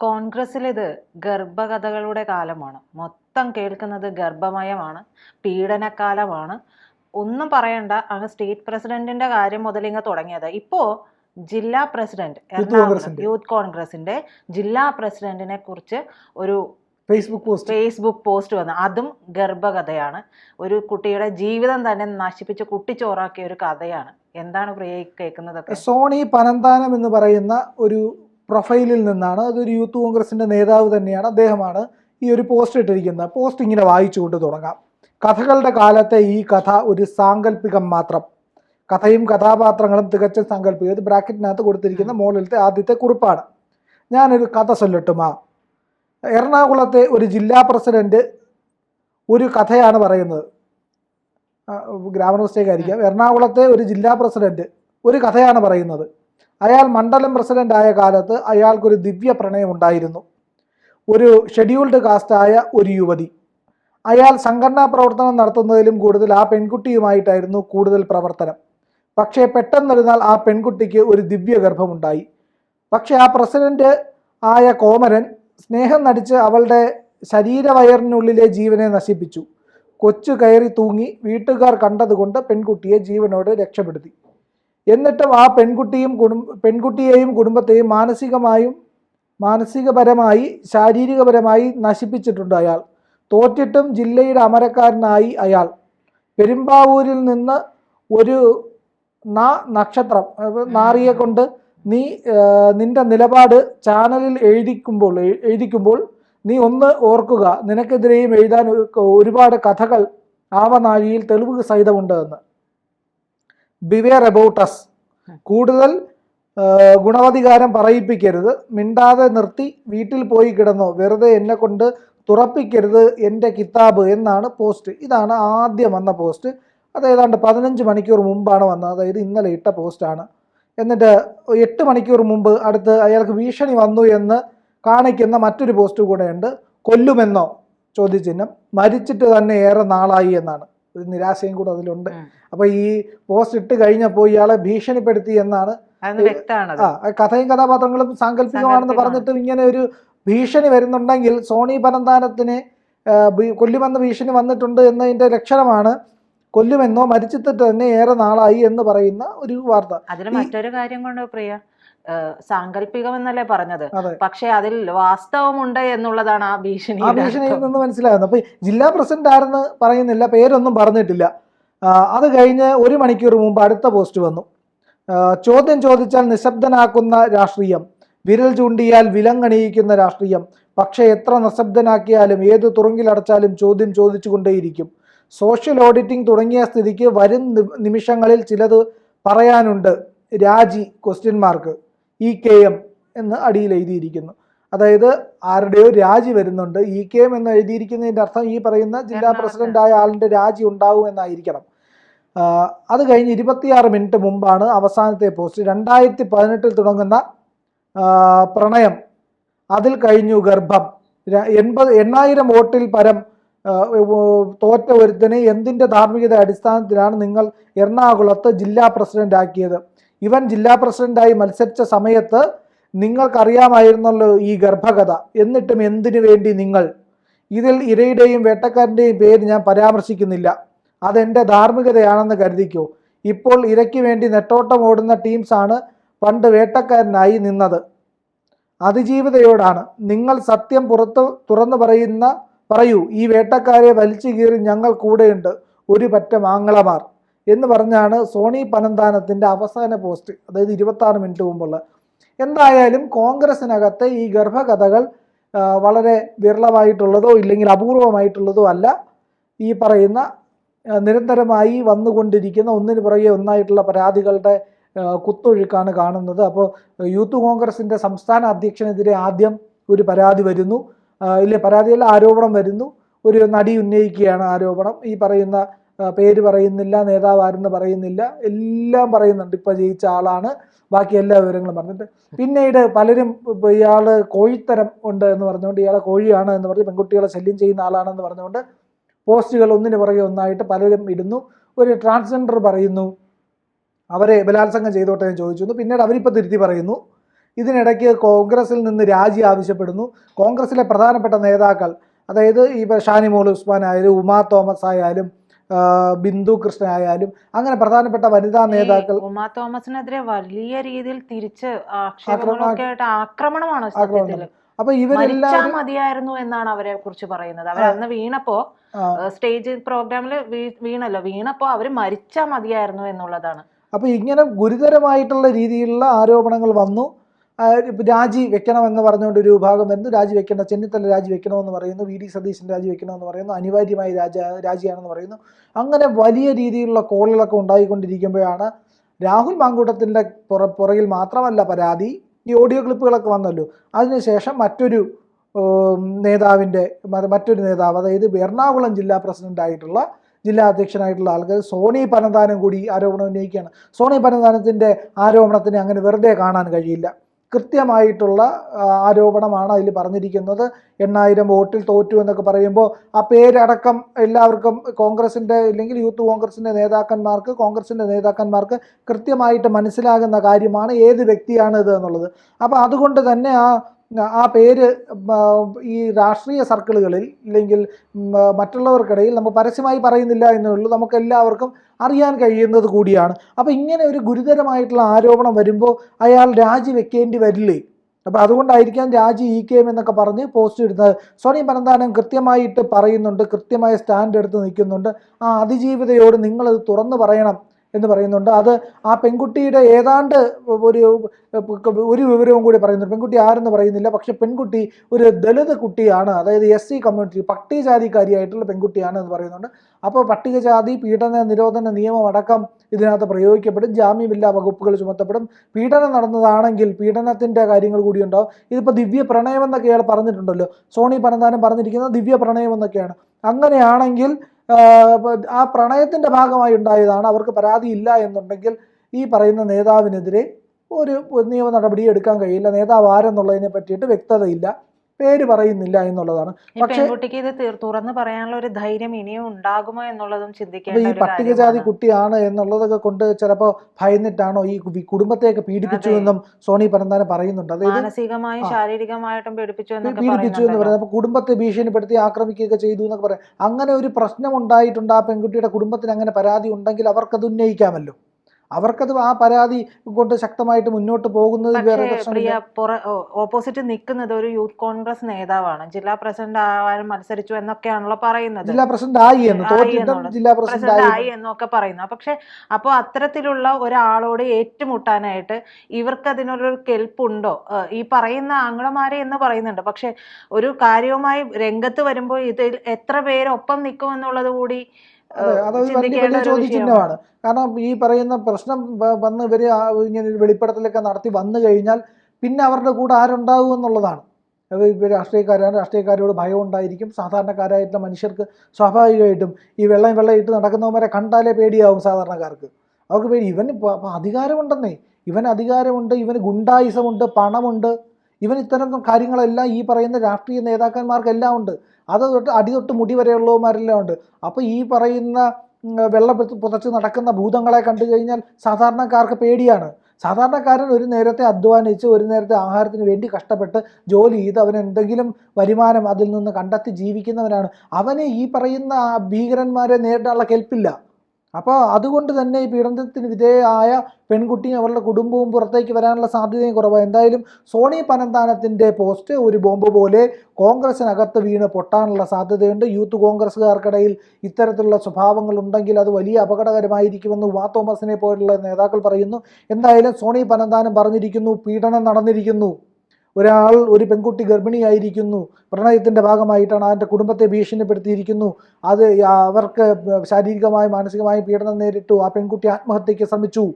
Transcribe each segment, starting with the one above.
കോൺഗ്രസ്സിൽ ഇത് ഗർഭകഥകളുടെ കാലമാണ്. മൊത്തം കേൾക്കുന്നത് ഗർഭമയമാണ് പീഡനക്കാലമാണ്. ഒന്നും പറയണ്ട അങ്ങ് സ്റ്റേറ്റ് പ്രസിഡന്റിന്റെ കാര്യം മുതൽ ഇങ്ങ് തുടങ്ങിയത്. ഇപ്പോ ജില്ലാ പ്രസിഡന്റ് എറണാകുളം യൂത്ത് കോൺഗ്രസിന്റെ ജില്ലാ പ്രസിഡന്റിനെ കുറിച്ച് ഒരു ഫേസ്ബുക്ക് പോസ്റ്റ് ഫേസ്ബുക്ക് പോസ്റ്റ് വന്നു. അതും ഗർഭകഥയാണ്. ഒരു കുട്ടിയുടെ ജീവിതം തന്നെ നശിപ്പിച്ച് കുട്ടിച്ചോറാക്കിയ ഒരു കഥയാണ്. എന്താണ് പ്രിയ കേൾക്കുന്നത് കേൾക്കുന്നതൊക്കെ? സോണി പനന്താനം എന്ന് പറയുന്ന ഒരു പ്രൊഫൈലിൽ നിന്നാണ്. അതൊരു യൂത്ത് കോൺഗ്രസിന്റെ നേതാവ് തന്നെയാണ്. അദ്ദേഹമാണ് ഈ ഒരു പോസ്റ്റ് ഇട്ടിരിക്കുന്നത്. പോസ്റ്റ് ഇങ്ങനെ വായിച്ചുകൊണ്ട് തുടങ്ങാം. കഥകളുടെ കാലത്തെ ഈ കഥ ഒരു സാങ്കല്പികം മാത്രം. കഥയും കഥാപാത്രങ്ങളും തികച്ചും സാങ്കല്പികം ഇത് ബ്രാക്കറ്റിനകത്ത് കൊടുത്തിരിക്കുന്ന മോളിലത്തെ ആദ്യത്തെ കുറിപ്പാണ്. ഞാനൊരു കഥ ചൊല്ലട്ടുമാ. എറണാകുളത്തെ ഒരു ജില്ലാ പ്രസിഡന്റ് ഒരു കഥയാണ് പറയുന്നത്. ഗ്രാമർ മിസ്റ്റേക്ക് ആയിരിക്കാം എറണാകുളത്തെ ഒരു ജില്ലാ പ്രസിഡന്റ് ഒരു കഥയാണ് പറയുന്നത്. അയാൾ മണ്ഡലം പ്രസിഡന്റ് ആയ കാലത്ത് അയാൾക്കൊരു ദിവ്യ പ്രണയം ഉണ്ടായിരുന്നു ഒരു ഷെഡ്യൂൾഡ് കാസ്റ്റായ ഒരു യുവതി. അയാൾ സംഘടനാ പ്രവർത്തനം നടത്തുന്നതിലും കൂടുതൽ ആ പെൺകുട്ടിയുമായിട്ടായിരുന്നു കൂടുതൽ പ്രവർത്തനം. പക്ഷേ പെട്ടെന്നൊരുനാൾ ആ പെൺകുട്ടിക്ക് ഒരു ദിവ്യ ഗർഭമുണ്ടായി. പക്ഷേ ആ പ്രസിഡന്റ് ആയ കോമരൻ സ്നേഹം നടിച്ച് അവളുടെ ശരീരവയറിനുള്ളിലെ ജീവനെ നശിപ്പിച്ചു. കൊച്ചു കയറി തൂങ്ങി വീട്ടുകാർ കണ്ടതുകൊണ്ട് പെൺകുട്ടിയെ ജീവനോട് രക്ഷപ്പെടുത്തി. എന്നിട്ടും ആ പെൺകുട്ടിയും കുടുംബ പെൺകുട്ടിയെയും കുടുംബത്തെയും മാനസികമായും മാനസികപരമായി ശാരീരികപരമായി നശിപ്പിച്ചിട്ടുണ്ട് അയാൾ. തോറ്റിട്ടും ജില്ലയുടെ അമരക്കാരനായി അയാൾ. പെരുമ്പാവൂരിൽ നിന്ന് ഒരു നാ നക്ഷത്രം നാറിയെ കൊണ്ട് നീ നിന്റെ നിലപാട് ചാനലിൽ എഴുതിക്കുമ്പോൾ എഴുതിക്കുമ്പോൾ നീ ഒന്ന് ഓർക്കുക. നിനക്കെതിരെയും എഴുതാൻ ഒരുപാട് കഥകൾ ആവനാഴിയിൽ തെളിവ് സഹിതമുണ്ട് എന്ന്. ബിവെയർ അബൌട്ട് അസ് കൂടുതൽ ഗുണവധികാരം പറയിപ്പിക്കരുത്. മിണ്ടാതെ നിർത്തി വീട്ടിൽ പോയി കിടന്നോ. വെറുതെ എന്നെ കൊണ്ട് തുറപ്പിക്കരുത് എന്റെ കിതാബ് എന്നാണ് പോസ്റ്റ് ഇതാണ് ആദ്യം വന്ന പോസ്റ്റ് അത് ഏതാണ്ട് പതിനഞ്ച് മണിക്കൂർ മുമ്പാണ് വന്നത്. അതായത് ഇന്നലെ ഇട്ട പോസ്റ്റാണ് എന്നിട്ട് എട്ട് മണിക്കൂർ മുമ്പ് അടുത്ത് അയാൾക്ക് ഭീഷണി വന്നു എന്ന് കാണിക്കുന്ന മറ്റൊരു പോസ്റ്റ് കൂടെയുണ്ട് കൊല്ലുമെന്നോ? ചോദ്യചിഹ്നം. മരിച്ചിട്ട് തന്നെ ഏറെ നാളായി എന്നാണ്. ഒരു നിരാശയും കൂടെ അതിലുണ്ട്. അപ്പോൾ അപ്പൊ ഈ പോസ്റ്റ് ഇട്ട് കഴിഞ്ഞപ്പോൾ ഇയാളെ ഭീഷണിപ്പെടുത്തി എന്നാണ് ആ കഥയും കഥാപാത്രങ്ങളും സാങ്കല്പികമാണെന്ന് പറഞ്ഞിട്ട് ഇങ്ങനെ ഒരു ഭീഷണി വരുന്നുണ്ടെങ്കിൽ സോണി പനന്താനത്തിന് കൊല്ലുമെന്ന ഭീഷണി വന്നിട്ടുണ്ട് എന്നതിന്റെ ലക്ഷണമാണ് കൊല്ലുമെന്നോ മരിച്ചിട്ട് തന്നെ ഏറെ നാളായി എന്ന് പറയുന്ന ഒരു വാർത്ത. അതിന് മറ്റൊരു കാര്യം കൊണ്ടോ പ്രിയ? സാങ്കല്പികം എന്നല്ലേ പറഞ്ഞത്. പക്ഷെ അതിൽ വാസ്തവമുണ്ട് എന്നുള്ളതാണ് ആ ഭീഷണി ആ ഭീഷണി ഭീഷണിയിൽ നിന്ന് മനസ്സിലാകുന്നത്. അപ്പൊ ജില്ലാ പ്രസിഡന്റ് ആരെന്ന് പറയുന്നില്ല പേരൊന്നും പറഞ്ഞിട്ടില്ല. അത് കഴിഞ്ഞ് ഒരു മണിക്കൂർ മുമ്പ് അടുത്ത പോസ്റ്റ് വന്നു. ചോദ്യം ചോദിച്ചാൽ നിശബ്ദനാക്കുന്ന രാഷ്ട്രീയം വിരൽ ചൂണ്ടിയാൽ വിലങ്ങണിയിക്കുന്ന രാഷ്ട്രീയം. പക്ഷേ എത്ര നിശബ്ദനാക്കിയാലും ഏത് തുറങ്കിലടച്ചാലും ചോദ്യം ചോദിച്ചുകൊണ്ടേയിരിക്കും. സോഷ്യൽ ഓഡിറ്റിംഗ് തുടങ്ങിയ സ്ഥിതിക്ക് വരും നിമിഷങ്ങളിൽ ചിലത് പറയാനുണ്ട് രാജി question mark E K M എന്ന് അടിയിൽ എഴുതിയിരിക്കുന്നു. അതായത് ആരുടെയോ രാജി വരുന്നുണ്ട്. ഇ കെ എം എന്ന് എഴുതിയിരിക്കുന്നതിന്റെ അർത്ഥം ഈ പറയുന്ന ജില്ലാ പ്രസിഡന്റായ ആളിന്റെ രാജി ഉണ്ടാവും എന്നായിരിക്കണം. അത് കഴിഞ്ഞ് ഇരുപത്തിയാറ് മിനിറ്റ് മുമ്പാണ് അവസാനത്തെ പോസ്റ്റ്. രണ്ടായിരത്തി പതിനെട്ടിൽ തുടങ്ങുന്ന പ്രണയം. അതിൽ കഴിഞ്ഞു ഗർഭം. എൺപത് എണ്ണായിരം വോട്ടിൽ പരം തോറ്റ ഒരുത്തനെ എന്തിന്റെ ധാർമ്മികത അടിസ്ഥാനത്തിലാണ് നിങ്ങൾ എറണാകുളത്ത് ജില്ലാ പ്രസിഡന്റ് ആക്കിയത് ഇവൻ ജില്ലാ പ്രസിഡന്റായി മത്സരിച്ച സമയത്ത് നിങ്ങൾക്കറിയാമായിരുന്നല്ലോ ഈ ഗർഭകഥ. എന്നിട്ടും എന്തിനു വേണ്ടി നിങ്ങൾ? ഇതിൽ ഇരയുടെയും വേട്ടക്കാരന്റെയും പേര് ഞാൻ പരാമർശിക്കുന്നില്ല. അതെന്റെ ധാർമ്മികതയാണെന്ന് കരുതിക്കൂ. ഇപ്പോൾ ഇരയ്ക്ക് വേണ്ടി നെട്ടോട്ടം ഓടുന്ന ടീംസാണ് പണ്ട് വേട്ടക്കാരനായി നിന്നത്. അതിജീവിതയോടാണ്. നിങ്ങൾ സത്യം പുറത്ത് തുറന്നു പറയുന്ന പറയൂ ഈ വേട്ടക്കാരെ വലിച്ചു കീറി ഞങ്ങൾ കൂടെയുണ്ട്. ഒരു പറ്റം മാങ്ങളമാർ എന്ന് പറഞ്ഞാണ് സോണി പനന്താനത്തിന്റെ അവസാന പോസ്റ്റ് അതായത് ഇരുപത്താറ് മിനിറ്റ് മുമ്പുള്ള. എന്തായാലും കോൺഗ്രസിനകത്ത് ഈ ഗർഭകഥകൾ വളരെ വിരളമായിട്ടുള്ളതോ ഇല്ലെങ്കിൽ അപൂർവമായിട്ടുള്ളതോ അല്ല. ഈ പറയുന്ന നിരന്തരമായി വന്നുകൊണ്ടിരിക്കുന്ന ഒന്നിന് പുറകെ ഒന്നായിട്ടുള്ള പരാതികളുടെ കുത്തൊഴുക്കാണ് കാണുന്നത്. അപ്പോൾ യൂത്ത് കോൺഗ്രസിന്റെ സംസ്ഥാന അധ്യക്ഷനെതിരെ ആദ്യം ഒരു പരാതി വരുന്നു. ഇല്ലേ പരാതിയല്ല ആരോപണം വരുന്നു. ഒരു നടി ഉന്നയിക്കുകയാണ് ആരോപണം. ഈ പറയുന്ന പേര് പറയുന്നില്ല നേതാവ് ആരെന്ന് പറയുന്നില്ല എല്ലാം പറയുന്നുണ്ട്. ഇപ്പം ജയിച്ച ആളാണ്. ബാക്കി എല്ലാ വിവരങ്ങളും പറഞ്ഞിട്ട്. പിന്നീട് പലരും ഇയാൾ കോഴിത്തരം ഉണ്ട് എന്ന് പറഞ്ഞുകൊണ്ട് ഇയാളെ കോഴിയാണ് എന്ന് പറഞ്ഞ് പെൺകുട്ടികളെ ശല്യം ചെയ്യുന്ന ആളാണെന്ന് പറഞ്ഞുകൊണ്ട് പോസ്റ്റുകൾ ഒന്നിന് പുറകെ ഒന്നായിട്ട് പലരും ഇടുന്നു. ഒരു ട്രാൻസ്ജെൻഡർ പറയുന്നു. അവരെ ബലാത്സംഗം ചെയ്തോട്ടെ എന്ന് ചോദിച്ചു പിന്നീട് അവരിപ്പോൾ തിരുത്തി പറയുന്നു. ഇതിനിടയ്ക്ക് കോൺഗ്രസിൽ നിന്ന് രാജി ആവശ്യപ്പെടുന്നു. കോൺഗ്രസിലെ പ്രധാനപ്പെട്ട നേതാക്കൾ അതായത് ഈ ഷാനിമോൾ ഉസ്മാൻ ആയാലും ഉമാ തോമസ് ആയാലും ബിന്ദു കൃഷ്ണ ആയാലും അങ്ങനെ പ്രധാനപ്പെട്ട വനിതാ നേതാക്കൾ ഉമാ തോമസിനെതിരെ വലിയ രീതിയിൽ തിരിച്ച് ആക്രമണമാണ് അപ്പൊ ഇവരെല്ലാം മതിയായിരുന്നു എന്നാണ് അവരെ കുറിച്ച് പറയുന്നത്. അവർ അന്ന് വീണപ്പോ സ്റ്റേജ് പ്രോഗ്രാമിൽ വീണല്ലോ. വീണപ്പോ അവർ മരിച്ചാ മതിയായിരുന്നു എന്നുള്ളതാണ്. അപ്പൊ ഇങ്ങനെ ഗുരുതരമായിട്ടുള്ള രീതിയിലുള്ള ആരോപണങ്ങൾ വന്നു. രാജി വെക്കണമെന്ന് പറഞ്ഞുകൊണ്ട് ഒരു വിഭാഗം വരുന്നു. രാജി വെക്കേണ്ട ചെന്നിത്തല രാജി വെക്കണമെന്ന് പറയുന്നു. വി. ഡി. സതീശൻ രാജി വെക്കണമെന്ന് പറയുന്നു. അനിവാര്യമായി രാജ രാജിയാണെന്ന് പറയുന്നു. അങ്ങനെ വലിയ രീതിയിലുള്ള കോളുകളൊക്കെ ഉണ്ടായിക്കൊണ്ടിരിക്കുമ്പോഴാണ് രാഹുൽ മാങ്കൂട്ടത്തിന്റെ പുറ പുറകിൽ മാത്രമല്ല പരാതി ഈ ഓഡിയോ ക്ലിപ്പുകളൊക്കെ വന്നല്ലോ. അതിനുശേഷം മറ്റൊരു നേതാവിന്റെ മറ്റൊരു നേതാവ് അതായത് എറണാകുളം ജില്ലാ പ്രസിഡന്റ് ആയിട്ടുള്ള ജില്ലാ അധ്യക്ഷനായിട്ടുള്ള ആൾക്ക് സോണി പനന്താനം കൂടി ആരോപണം ഉന്നയിക്കുകയാണ്. സോണി പനന്താനത്തിന്റെ ആരോപണത്തിന് അങ്ങനെ വെറുതെ കാണാൻ കഴിയില്ല. കൃത്യമായിട്ടുള്ള ആരോപണമാണ് അതിൽ പറഞ്ഞിരിക്കുന്നത്. എണ്ണായിരം വോട്ടിൽ തോറ്റു എന്നൊക്കെ പറയുമ്പോൾ ആ പേരടക്കം എല്ലാവർക്കും കോൺഗ്രസിന്റെ ഇല്ലെങ്കിൽ യൂത്ത് കോൺഗ്രസിന്റെ നേതാക്കന്മാർക്ക് കോൺഗ്രസിന്റെ നേതാക്കന്മാർക്ക് കൃത്യമായിട്ട് മനസ്സിലാകുന്ന കാര്യമാണ് ഏത് വ്യക്തിയാണ് ഇത് എന്നുള്ളത്. അപ്പോൾ അതുകൊണ്ട് തന്നെ ആ ആ പേര് ഈ രാഷ്ട്രീയ സർക്കിളുകളിൽ ഇല്ലെങ്കിൽ മറ്റുള്ളവർക്കിടയിൽ നമ്മൾ പരസ്യമായി പറയുന്നില്ല എന്നേ ഉള്ളൂ നമുക്ക് എല്ലാവർക്കും അറിയാൻ കഴിയുന്നത് കൂടിയാണ്. അപ്പോൾ ഇങ്ങനെ ഒരു ഗുരുതരമായിട്ടുള്ള ആരോപണം വരുമ്പോൾ അയാൾ രാജിവെക്കേണ്ടി വരില്ലേ? അപ്പോൾ അതുകൊണ്ടായിരിക്കാം രാജി ഇ കെ എം എന്നൊക്കെ പറഞ്ഞ് പോസ്റ്റ് ഇടുന്നത്. സോണി പനന്താനം കൃത്യമായിട്ട് പറയുന്നുണ്ട് കൃത്യമായ സ്റ്റാൻഡ് എടുത്ത് നിൽക്കുന്നുണ്ട്. ആ അതിജീവിതയോട് നിങ്ങളത് തുറന്നു പറയണം. എന്ന് പറയുന്നുണ്ട്. അത് ആ പെൺകുട്ടിയുടെ ഏതാണ്ട് ഒരു ഒരു വിവരവും കൂടി പറയുന്നുണ്ട്. പെൺകുട്ടി ആരെന്ന് പറയുന്നില്ല. പക്ഷെ പെൺകുട്ടി ഒരു ദളിത് കുട്ടിയാണ്. അതായത് എസ് സി കമ്മ്യൂണിറ്റി പട്ടികജാതിക്കാരിയായിട്ടുള്ള പെൺകുട്ടിയാണ് എന്ന് പറയുന്നുണ്ട്. അപ്പോൾ പട്ടികജാതി പീഡന നിരോധന നിയമം അടക്കം ഇതിനകത്ത് പ്രയോഗിക്കപ്പെടും. ജാമ്യമില്ലാ വകുപ്പുകൾ ചുമത്തപ്പെടും. പീഡനം നടന്നതാണെങ്കിൽ പീഡനത്തിന്റെ കാര്യങ്ങൾ കൂടി ഉണ്ടാവും. ഇതിപ്പോൾ ദിവ്യ പ്രണയം എന്നൊക്കെ ഇയാൾ പറഞ്ഞിട്ടുണ്ടല്ലോ. സോണി പനന്താനം പറഞ്ഞിരിക്കുന്നത് ദിവ്യ പ്രണയം എന്നൊക്കെയാണ്. അങ്ങനെയാണെങ്കിൽ ആ, പ്രണയത്തിന്റെ ഭാഗമായി ഉണ്ടായതാണ്. അവർക്ക് പരാതി ഇല്ല എന്നുണ്ടെങ്കിൽ ഈ പറയുന്ന നേതാവിനെതിരെ ഒരു നിയമ നടപടി എടുക്കാൻ കഴിയില്ല. നേതാവ് ആരെന്നുള്ളതിനെ പറ്റിയിട്ട് വ്യക്തതയില്ല. പേര് പറയുന്നില്ല എന്നുള്ളതാണ്. പക്ഷേ- ഇത് തുറന്നു പറയാനുള്ള ഒരു ധൈര്യം ഇനിയും ഉണ്ടാകുമോ എന്നുള്ളതും ചിന്തിക്കുന്നത് ചിന്തിക്കേണ്ട ഈ പട്ടികജാതി കുട്ടിയാണ് എന്നുള്ളതൊക്കെ കൊണ്ട് ചിലപ്പോൾ ഭയന്നിട്ടാണോ ഈ കുടുംബത്തെയൊക്കെ പീഡിപ്പിച്ചു എന്നും സോണി പരന്താനം പറയുന്നുണ്ട്. അതായത് മാനസികമായും. ശാരീരികമായിട്ടും പീഡിപ്പിച്ചു പീഡിപ്പിച്ചു എന്ന് പറയുന്നത്. അപ്പൊ കുടുംബത്തെ ഭീഷണിപ്പെടുത്തി ആക്രമിക്കുകയൊക്കെ ചെയ്തു എന്നൊക്കെ പറയാം. അങ്ങനെ ഒരു പ്രശ്നം ഉണ്ടായിട്ടുണ്ട് ആ പെൺകുട്ടിയുടെ കുടുംബത്തിന് അങ്ങനെ പരാതി ഉണ്ടെങ്കിൽ അവർക്കത് ഉന്നയിക്കാമല്ലോ. അവർക്കത് ആ പരാതി കൊണ്ട് ശക്തമായിട്ട് മുന്നോട്ട് പോകുന്നത് വേറെ ഓപ്പോസിറ്റ് നിൽക്കുന്നത് ഒരു യൂത്ത് കോൺഗ്രസ് നേതാവാണ്. ജില്ലാ പ്രസിഡന്റ് ആവാനും മത്സരിച്ചു എന്നൊക്കെയാണല്ലോ പറയുന്നത്. ജില്ലാ പ്രസിഡന്റ് ആയി എന്ന് ജില്ലാ പ്രസിഡന്റ് ആയി എന്നൊക്കെ പറയുന്നു. പക്ഷെ അപ്പോൾ അത്തരത്തിലുള്ള ഒരാളോട് ഏറ്റുമുട്ടാനായിട്ട് ഇവർക്ക് അതിനുള്ളൊരു കെൽപ്പുണ്ടോ ഈ പറയുന്ന ആംഗ്ലമാരെ എന്ന് പറയുന്നുണ്ട്. പക്ഷെ ഒരു കാര്യവുമായി രംഗത്ത് വരുമ്പോൾ ഇതിൽ എത്ര പേരൊപ്പം നിൽക്കും എന്നുള്ളത് കൂടി അതൊരു വലിയ വലിയ ചോദ്യചിഹ്നമാണ്. കാരണം ഈ പറയുന്ന പ്രശ്നം വന്ന് ഇവർ ഇങ്ങനെ ഒരു വെളിപ്പെടുത്തലൊക്കെ നടത്തി വന്നു കഴിഞ്ഞാൽ പിന്നെ അവരുടെ കൂടെ ആരുണ്ടാവും എന്നുള്ളതാണ്. രാഷ്ട്രീയക്കാരാണ് രാഷ്ട്രീയക്കാരോട് ഭയം ഉണ്ടായിരിക്കും സാധാരണക്കാരായിട്ടുള്ള മനുഷ്യർക്ക് സ്വാഭാവികമായിട്ടും ഈ വെള്ളം വെള്ളം ഇട്ട് നടക്കുന്നവരെ കണ്ടാലേ പേടിയാവും സാധാരണക്കാർക്ക്. അവർക്ക് പേടി ഇവന് അധികാരമുണ്ടെന്നേ. ഇവന് അധികാരമുണ്ട് ഇവന് ഗുണ്ടായുസമുണ്ട് പണമുണ്ട്. ഇവൻ ഇത്തരം കാര്യങ്ങളെല്ലാം ഈ പറയുന്ന രാഷ്ട്രീയ നേതാക്കന്മാർക്കെല്ലാം ഉണ്ട്. അത് തൊട്ട് അടി തൊട്ട് മുടി വരെയുള്ളവന്മാരെല്ലാം ഉണ്ട്. അപ്പോൾ ഈ പറയുന്ന വെള്ളം പുതച്ച് നടക്കുന്ന ഭൂതങ്ങളെ കണ്ടു കഴിഞ്ഞാൽ സാധാരണക്കാർക്ക് പേടിയാണ്. സാധാരണക്കാരൻ ഒരു നേരത്തെ അധ്വാനിച്ച് ഒരു നേരത്തെ ആഹാരത്തിന് വേണ്ടി കഷ്ടപ്പെട്ട് ജോലി ചെയ്ത് അവൻ എന്തെങ്കിലും വരുമാനം അതിൽ നിന്ന് കണ്ടെത്തി ജീവിക്കുന്നവനാണ്. അവന് ഈ പറയുന്ന ഭീകരന്മാരെ നേരിടാനുള്ള കെൽപ്പില്ല. അപ്പോൾ അതുകൊണ്ട് തന്നെ ഈ പീഡനത്തിന് വിധേയമായ പെൺകുട്ടിയും അവരുടെ കുടുംബവും പുറത്തേക്ക് വരാനുള്ള സാധ്യതയും കുറവാണ് എന്തായാലും സോണി പനന്താനത്തിന്റെ പോസ്റ്റ് ഒരു ബോംബ് പോലെ കോൺഗ്രസിനകത്ത് വീണ് പൊട്ടാനുള്ള സാധ്യതയുണ്ട്. യൂത്ത് കോൺഗ്രസ്സുകാർക്കിടയിൽ ഇത്തരത്തിലുള്ള സ്വഭാവങ്ങൾ ഉണ്ടെങ്കിൽ അത് വലിയ അപകടകരമായിരിക്കുമെന്ന് വാ തോമസിനെ പോലുള്ള നേതാക്കൾ പറയുന്നു. എന്തായാലും സോണി പനന്താനം പറഞ്ഞിരിക്കുന്നു പീഡനം നടന്നിരിക്കുന്നു. ഒരാൾ ഒരു പെൺകുട്ടി ഗർഭിണിയായിരിക്കുന്നു. പ്രണയത്തിന്റെ ഭാഗമായിട്ടാണ് അതിന്റെ കുടുംബത്തെ ഭീഷണിപ്പെടുത്തിയിരിക്കുന്നു. അത് അവർക്ക് ശാരീരികമായും മാനസികമായും പീഡനം നേരിട്ടു. ആ പെൺകുട്ടി ആത്മഹത്യയ്ക്ക് ശ്രമിച്ചു.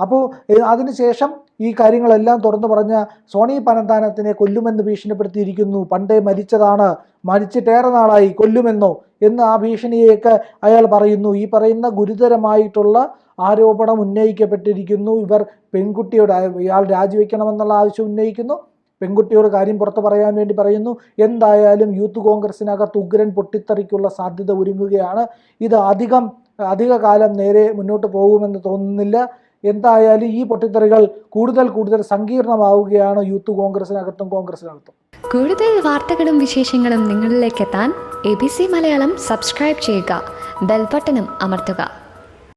അപ്പോൾ അതിനുശേഷം ഈ കാര്യങ്ങളെല്ലാം തുറന്നു പറഞ്ഞ സോണി പനന്താനത്തിനെ കൊല്ലുമെന്ന് ഭീഷണിപ്പെടുത്തിയിരിക്കുന്നു. പണ്ടേ മരിച്ചതാണ്. മരിച്ചിട്ടേറെ നാളായി കൊല്ലുമെന്നോ എന്ന് ആ ഭീഷണിയൊക്കെ അയാൾ പറയുന്നു. ഈ പറയുന്ന ഗുരുതരമായിട്ടുള്ള ആരോപണം ഉന്നയിക്കപ്പെട്ടിരിക്കുന്നു. ഇവർ പെൺകുട്ടിയോട് ഇയാൾ രാജിവെക്കണമെന്നുള്ള ആവശ്യം ഉന്നയിക്കുന്നു. പെൺകുട്ടിയോട് കാര്യം പുറത്ത് പറയാൻ വേണ്ടി പറയുന്നു. എന്തായാലും യൂത്ത് കോൺഗ്രസിനകത്ത് ഉഗ്രൻ പൊട്ടിത്തെറിക്കുള്ള സാധ്യത ഒരുങ്ങുകയാണ്. ഇത് അധികം അധിക കാലം നേരെ മുന്നോട്ട് പോകുമെന്ന് തോന്നുന്നില്ല. എന്തായാലും ഈ പൊട്ടിത്തെറികൾ കൂടുതൽ കൂടുതൽ സങ്കീർണമാവുകയാണ് യൂത്ത് കോൺഗ്രസിനകത്തും കോൺഗ്രസിനകത്തും. കൂടുതൽ വാർത്തകളും വിശേഷങ്ങളും നിങ്ങളിലേക്ക് എത്താൻ A B C Malayalam subscribe ചെയ്യുക. ബെൽബട്ടനും അമർത്തുക.